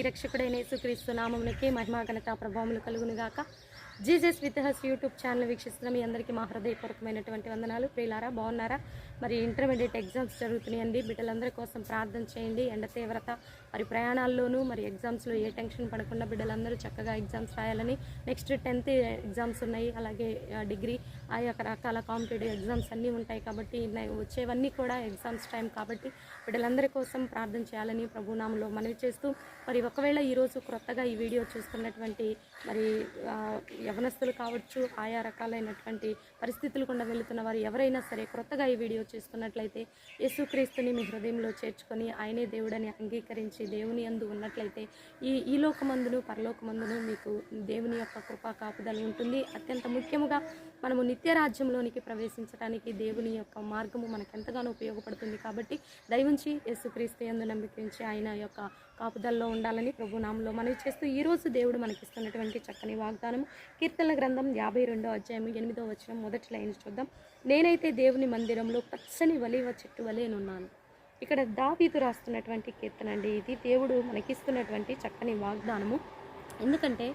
ప్రియరక్షకుడైన యేసుక్రీస్తు నామమునకే మహిమా ఘనత ప్రభావములు కలుగునుగాక. Jesus with his YouTube channel వీక్షిస్తున్న మీ అందరికీ మా హృదయపూర్వకమైనటువంటి వందనాలు. ప్రియులారా బాగున్నారా? మరి ఇంటర్మీడియట్ ఎగ్జామ్స్ జరుగుతున్నాయండి. బిడ్డలందరి కోసం ప్రార్థన చేయండి. ఎండ తీవ్రత మరి ప్రయాణాల్లోనూ మరి ఎగ్జామ్స్లో ఏ టెన్షన్ పడకుండా బిడ్డలందరూ చక్కగా ఎగ్జామ్స్ రాయాలని నెక్స్ట్ టెన్త్ ఎగ్జామ్స్ ఉన్నాయి. అలాగే డిగ్రీ ఆ యొక్క రకాల కాంపిటేటివ్ ఎగ్జామ్స్ అన్నీ ఉంటాయి కాబట్టి వచ్చేవన్నీ కూడా ఎగ్జామ్స్ టైం కాబట్టి బిడ్డలందరి కోసం ప్రార్థన చేయాలని ప్రభునామంలో మనవి చేస్తూ మరి ఒకవేళ ఈరోజు క్రొత్తగా ఈ వీడియో చూస్తున్నటువంటి మరి యవనస్తులు కావచ్చు ఆయా రకాలైనటువంటి పరిస్థితులు గుండా వెళుతున్న వారు ఎవరైనా సరే క్రొత్తగా ఈ వీడియో చూస్తున్నట్లయితే యేసుక్రీస్తుని మీ హృదయంలో చేర్చుకొని ఆయనే దేవుడని అంగీకరించి దేవుని అందు ఉన్నట్లయితే ఈ ఈ లోకమందును పరలోకమందును మీకు దేవుని యొక్క కృపా కాపుదల ఉంటుంది. అత్యంత ముఖ్యముగా మనము నిత్య రాజ్యంలోనికి ప్రవేశించడానికి దేవుని యొక్క మార్గము మనకు ఎంతగానో ఉపయోగపడుతుంది కాబట్టి దయవుంచి యేసుక్రీస్తు యందు నమ్మికించి ఆయన యొక్క కాపుదల్లో ఉండాలని ప్రభునామంలో మనవి చేస్తూ ఈరోజు దేవుడు మనకిస్తున్నటువంటి చక్కని వాగ్దానం కీర్తనల గ్రంథం యాభై రెండో అధ్యాయం ఎనిమిదో వచ్చిన మొదటి లైన్ చూద్దాం. నేనైతే దేవుని మందిరంలో పచ్చని వలివ చెట్టు వలేనున్నాను ఇక్కడ దావీదు రాస్తున్నటువంటి కీర్తన అండి. ఇది దేవుడు మనకిస్తున్నటువంటి చక్కని వాగ్దానము. ఎందుకంటే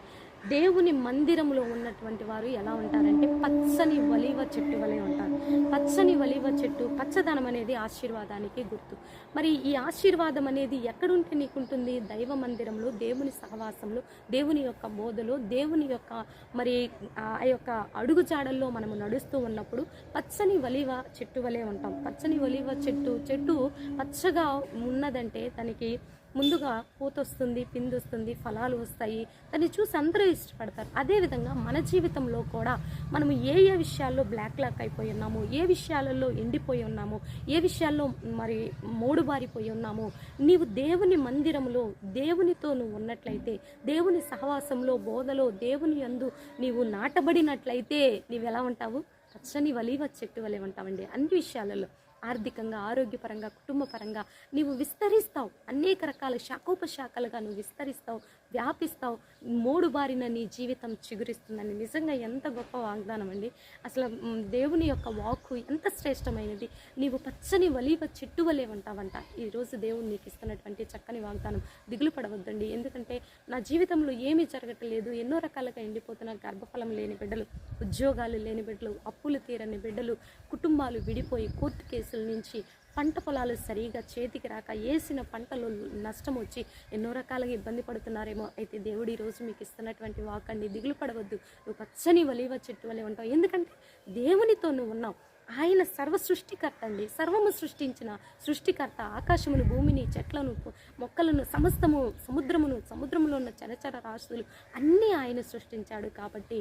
దేవుని మందిరంలో ఉన్నటువంటి వారు ఎలా ఉంటారంటే పచ్చని వలివ చెట్టు వలె ఉంటారు. పచ్చని వలివ చెట్టు పచ్చదనం అనేది ఆశీర్వాదానికి గుర్తు. మరి ఈ ఆశీర్వాదం అనేది ఎక్కడుంటే నీకుంటుంది? దైవ మందిరంలో దేవుని సహవాసంలో దేవుని యొక్క బోధలో దేవుని యొక్క మరి ఆ యొక్క అడుగుజాడల్లో మనము నడుస్తూ ఉన్నప్పుడు పచ్చని వలివ చెట్టు వలె ఉంటాం. పచ్చని వలివ చెట్టు చెట్టు పచ్చగా ఉన్నదంటే దానికి ముందుగా పూత వస్తుంది వస్తుంది ఫలాలు వస్తాయి. దాన్ని చూసి అందరూ ఇష్టపడతారు. అదేవిధంగా మన జీవితంలో కూడా మనం ఏ ఏ విషయాల్లో బ్లాక్ లాక్ అయిపోయి ఉన్నామో ఏ విషయాలలో ఎండిపోయి ఉన్నామో ఏ విషయాల్లో మరి మూడుబారిపోయి ఉన్నామో నీవు దేవుని మందిరంలో దేవునితో నువ్వు ఉన్నట్లయితే దేవుని సహవాసంలో బోధలో దేవుని యందు నీవు నాటబడినట్లయితే నీవు ఎలా ఉంటావు? పచ్చని వలీవ చెట్టు వలె ఉంటావండి. అన్ని విషయాలలో. ఆర్థికంగా ఆరోగ్యపరంగా కుటుంబపరంగా నీవు విస్తరిస్తావు. అనేక రకాల శాఖోపశాఖలుగా నువ్వు విస్తరిస్తావు వ్యాపిస్తావు. మూడు బారిన నీ జీవితం చిగురిస్తుందని నిజంగా ఎంత గొప్ప వాగ్దానం అండి. అసలు దేవుని యొక్క వాక్కు ఎంత శ్రేష్టమైనది. నీవు పచ్చని వలీవ చెట్టు వలే ఉంటావంట. ఈరోజు దేవుడు నీకు ఇస్తున్నటువంటి చక్కని వాగ్దానం. దిగులు పడవద్దండి. ఎందుకంటే నా జీవితంలో ఏమీ జరగట్లేదు. ఎన్నో రకాలుగా ఎండిపోతున్న గర్భఫలం లేని బిడ్డలు ఉద్యోగాలు లేని బిడ్డలు అప్పులు తీరని బిడ్డలు కుటుంబాలు విడిపోయి కోర్టు కేసు కేసుల నుంచి పంట పొలాలు సరిగా చేతికి రాక వేసిన పంటలు నష్టం వచ్చి ఎన్నో రకాలుగా ఇబ్బంది పడుతున్నారేమో అయితే దేవుడు ఈరోజు రోజు మీకు ఇస్తున్నటువంటి వాకండి దిగులు పడవద్దు. నువ్వు పచ్చని వలివ చెట్టు వలె ఉంటావు. ఎందుకంటే దేవునితో నువ్వు ఉన్నావు. ఆయన సర్వ సృష్టికర్త అండి సర్వము సృష్టించిన సృష్టికర్త ఆకాశమును భూమిని చెట్లను మొక్కలను సమస్తము సముద్రమును సముద్రంలో ఉన్న చరచర రాశులు అన్నీ ఆయన సృష్టించాడు కాబట్టి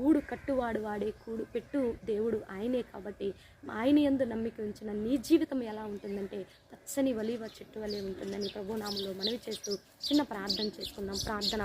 గూడు కట్టువాడు వాడే కూడు పెట్టు దేవుడు ఆయనే కాబట్టి ఆయన యందు నమ్మిక ఉంచిన నీ జీవితం ఎలా ఉంటుందంటే పచ్చని వలివ చెట్టు వలె ఉంటుందని ప్రభునామంలో మనవి చేస్తూ చిన్న ప్రార్థన చేసుకుందాం. ప్రార్థన.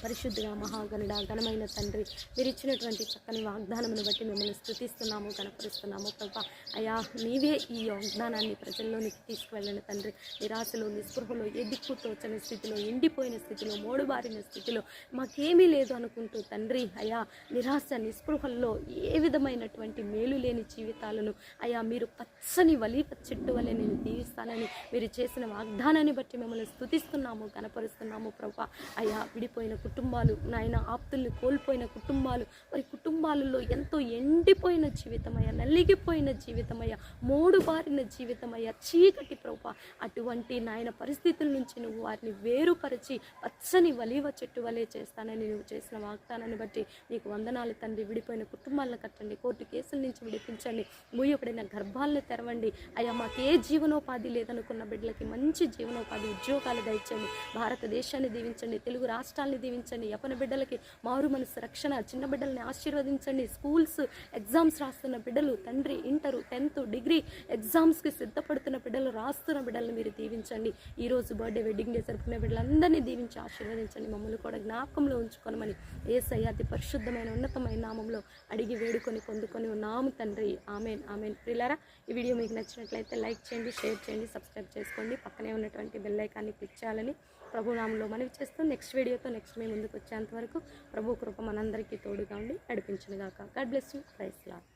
పరిశుద్ధిగా మహాగణుడ ఘనమైన తండ్రి మీరు ఇచ్చినటువంటి చక్కని వాగ్దానమును బట్టి మిమ్మల్ని స్థుతిస్తున్నాము కనపరుస్తున్నాము ప్రభా. అయా నీవే ఈ వాగ్దానాన్ని ప్రజల్లోనికి తీసుకువెళ్ళండి తండ్రి. నిరాశలో నిస్పృహలో ఏ దిక్కు తోచని స్థితిలో ఎండిపోయిన స్థితిలో మోడుబారిన స్థితిలో మాకేమీ లేదు అనుకుంటూ తండ్రి అయా నిరాశ నిస్పృహల్లో ఏ విధమైనటువంటి మేలు లేని జీవితాలను అయా మీరు పచ్చని వలి చెట్టు వలె నేను దీవిస్తానని మీరు చేసిన వాగ్దానాన్ని బట్టి మిమ్మల్ని స్థుతిస్తున్నాము కనపరుస్తున్నాము ప్రభా. అయా విడిపోయిన కుటుంబాలు నాయన ఆప్తుల్ని కోల్పోయిన కుటుంబాలు. మరి కుటుంబాలలో ఎంతో ఎండిపోయిన జీవితమయ్యా నలిగిపోయిన జీవితమయ్యా మూడు బారిన జీవితమయ్యా చీకటి ప్రభా. అటువంటి నాయన పరిస్థితుల నుంచి నువ్వు వారిని వేరుపరిచి పచ్చని వలివ చెట్టు వలె చేస్తానని నువ్వు చేసిన వాగ్దానాన్ని బట్టి నీకు వందనాలు తండ్రి. విడిపోయిన కుటుంబాలను కట్టండి కోర్టు కేసుల నుంచి విడిపించండి మూయపడిన గర్భాలను తెరవండి. అయ్యా మాకు ఏ జీవనోపాధి లేదనుకున్న బిడ్డలకి మంచి జీవనోపాధి ఉద్యోగాలు దయచండి భారతదేశాన్ని దీవించండి తెలుగు రాష్ట్రాలని దీవించండి యపన బిడ్డలకి మారు మనసు రక్షణ చిన్న బిడ్డల్ని ఆశీర్వదించండి. స్కూల్స్ ఎగ్జామ్స్ రాస్తున్న బిడ్డలు తండ్రి ఇంటరు టెన్త్ డిగ్రీ ఎగ్జామ్స్కి సిద్ధపడుతున్న బిడ్డలు రాస్తున్న బిడ్డల్ని మీరు దీవించండి. ఈ రోజు బర్త్డే వెడ్డింగ్ డే జరుపుకునే బిడ్డలందరినీ దీవించి ఆశీర్వదించండి. మమ్మల్ని కూడా జ్ఞాపకంలో ఉంచుకోనమని ఏసయ్య అతి పరిశుద్ధమైన ఉన్నతమైన నామంలో అడిగి వేడుకొని పొందుకొని ఉన్నాము తండ్రి. Amen amen. ప్రిలారా ఈ వీడియో మీకు నచ్చినట్లయితే లైక్ చేయండి షేర్ చేయండి సబ్స్క్రైబ్ చేసుకోండి. పక్కనే ఉన్నటువంటి బెల్ ఐకాన్ని క్లిక్ చేయాలని ప్రభునామంలో మనవి చేస్తూ నెక్స్ట్ వీడియోతో నెక్స్ట్ మీ ముందుకు వచ్చేంత వరకు ప్రభు కృప మనందరికీ తోడుగా ఉండి నడిపించను గాక God bless you. Praise Lord.